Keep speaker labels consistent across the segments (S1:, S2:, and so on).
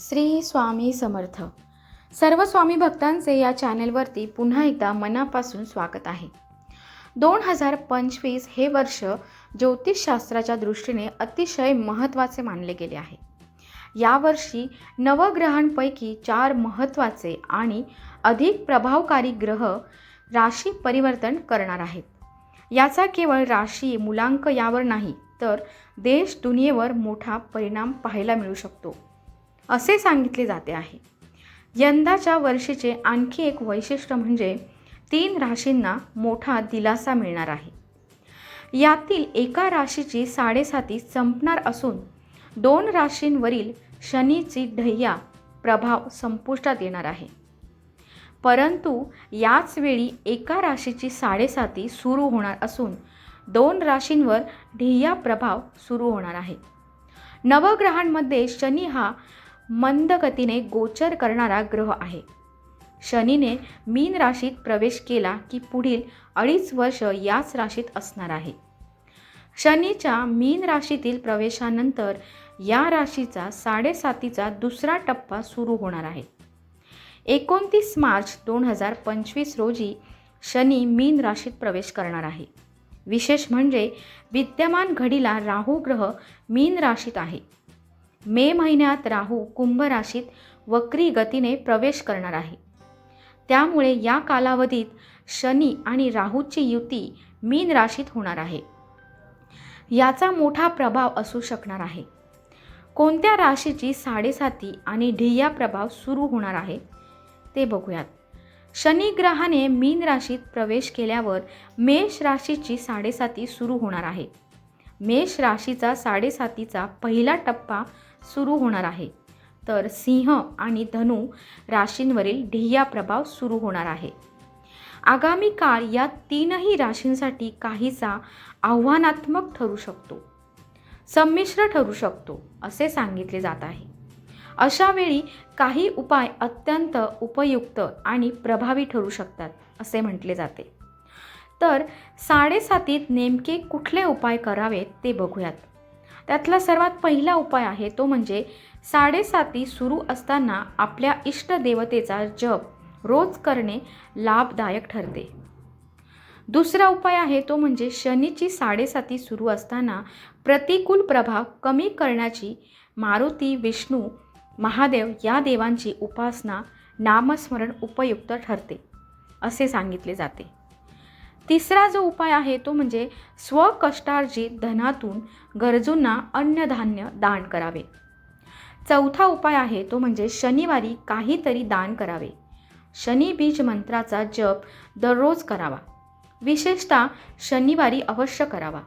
S1: श्री स्वामी समर्थ. सर्व स्वामी भक्तांचे या चॅनेलवरती पुन्हा एकदा मनापासून स्वागत आहे. दोन हजार पंचवीस हे वर्ष ज्योतिषशास्त्राच्या दृष्टीने अतिशय महत्त्वाचे मानले गेले आहे. यावर्षी नवग्रहांपैकी चार महत्त्वाचे आणि अधिक प्रभावकारी ग्रह राशी परिवर्तन करणार आहेत. याचा केवळ राशी मुलांक यावर नाही तर देश दुनियेवर मोठा परिणाम पाहायला मिळू शकतो. असे सांगितले जाते आहे. यंदाच्या वर्षीचे आणखी एक वैशिष्ट्य म्हणजे तीन राशींना मोठा दिलासा मिळणार आहे. यातील एका राशीची साडेसाती संपणार असून दोन राशींवरील शनीची ढय्या प्रभाव संपुष्टात येणार आहे. परंतु याच वेळी एका राशीची साडेसाती सुरू होणार असून दोन राशींवर ढिय्या प्रभाव सुरू होणार आहे. नवग्रहांमध्ये शनी हा मंद गतीने गोचर करणारा ग्रह आहे. शनीने मीन राशीत प्रवेश केला की पुढील अडीच वर्ष याच राशीत असणार आहे. शनीच्या मीन राशीतील प्रवेशानंतर या राशीचा साडेसातीचा दुसरा टप्पा सुरू होणार आहे. एकोणतीस मार्च दोन हजार पंचवीस रोजी शनी मीन राशीत प्रवेश करणार आहे. विशेष म्हणजे विद्यमान घडीला राहू ग्रह मीन राशीत आहे. मे महिन्यात राहू कुंभ राशीत वक्री गतीने प्रवेश करणार आहे. त्यामुळे या कालावधीत शनी आणि राहूची युती मीन राशीत होणार आहे. याचा मोठा प्रभाव असू शकणार आहे. कोणत्या राशीची साडेसाती आणि ढिया प्रभाव सुरू होणार आहे? ते बघूयात. शनी ग्रहाने मीन राशीत प्रवेश केल्यावर मेष राशीची साडेसाती सुरू होणार आहे. मेष राशीचा साडेसातीचा पहिला टप्पा सुरू होणार आहे. तर सिंह आणि धनु राशींवरील ढिय्या प्रभाव सुरू होणार आहे. आगामी काळ या तीनही राशींसाठी काहीसा आव्हानात्मक ठरू शकतो. संमिश्र ठरू शकतो असे सांगितले जात आहे. अशा वेळी काही उपाय अत्यंत उपयुक्त आणि प्रभावी ठरू शकतात असे म्हटले जाते. तर साडेसातीत नेमके कुठले उपाय करावेत ते बघूयात. त्यातला सर्वात पहिला उपाय आहे तो म्हणजे साडेसाती सुरू असताना आपल्या इष्टदेवतेचा जप रोज करणे लाभदायक ठरते. दुसरा उपाय आहे तो म्हणजे शनीची साडेसाती सुरू असताना प्रतिकूल प्रभाव कमी करण्याची मारुती विष्णू महादेव या देवांची उपासना नामस्मरण उपयुक्त ठरते असे सांगितले जाते. तिसरा जो उपाय आहे तो म्हणजे स्वकष्टार्जित धनातून गरजूंना अन्नधान्य दान करावे. चौथा उपाय आहे तो म्हणजे शनिवारी काहीतरी दान करावे. शनी बीज मंत्राचा जप दररोज करावा. विशेषतः शनिवारी अवश्य करावा.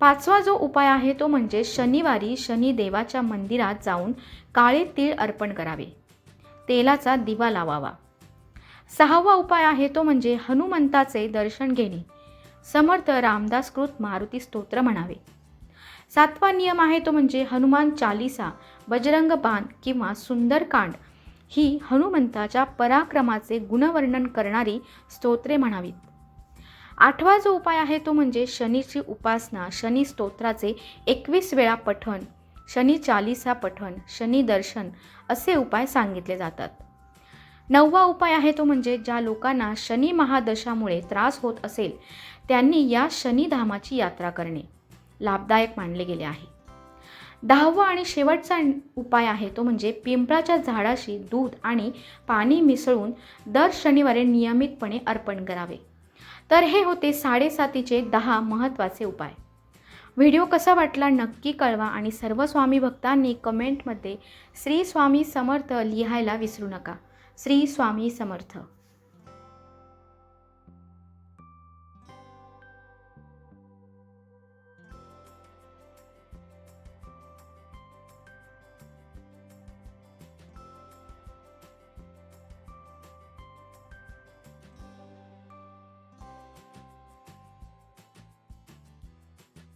S1: पाचवा जो उपाय आहे तो म्हणजे शनिवारी शनिदेवाच्या मंदिरात जाऊन काळे तीळ अर्पण करावे. तेलाचा दिवा लावावा. सहावा उपाय आहे तो म्हणजे हनुमंताचे दर्शन घेणे. समर्थ रामदासकृत मारुती स्तोत्र म्हणावे. सातवा नियम आहे तो म्हणजे हनुमान चालिसा बजरंग बाण किंवा सुंदरकांड. ही हनुमंताच्या पराक्रमाचे गुणवर्णन करणारी स्तोत्रे म्हणावीत. आठवा जो उपाय आहे तो म्हणजे शनीची उपासना शनी स्तोत्राचे एकवीस वेळा पठण शनी चालिसा पठण शनी दर्शन असे उपाय सांगितले जातात. नववा उपाय आहे तो म्हणजे ज्या लोकांना शनी महादशामुळे त्रास होत असेल त्यांनी या शनिधामाची यात्रा करणे. लाभदायक मानले गेले आहे. दहावा आणि शेवटचा उपाय आहे तो म्हणजे पिंपळाच्या झाडाशी दूध आणि पाणी मिसळून दर शनिवारी नियमितपणे अर्पण करावे. तर हे होते साडेसातीचे दहा महत्त्वाचे उपाय. व्हिडिओ कसा वाटला नक्की कळवा आणि सर्व स्वामी भक्तांनी कमेंटमध्ये श्री स्वामी समर्थ लिहायला विसरू नका. श्री स्वामी समर्थ.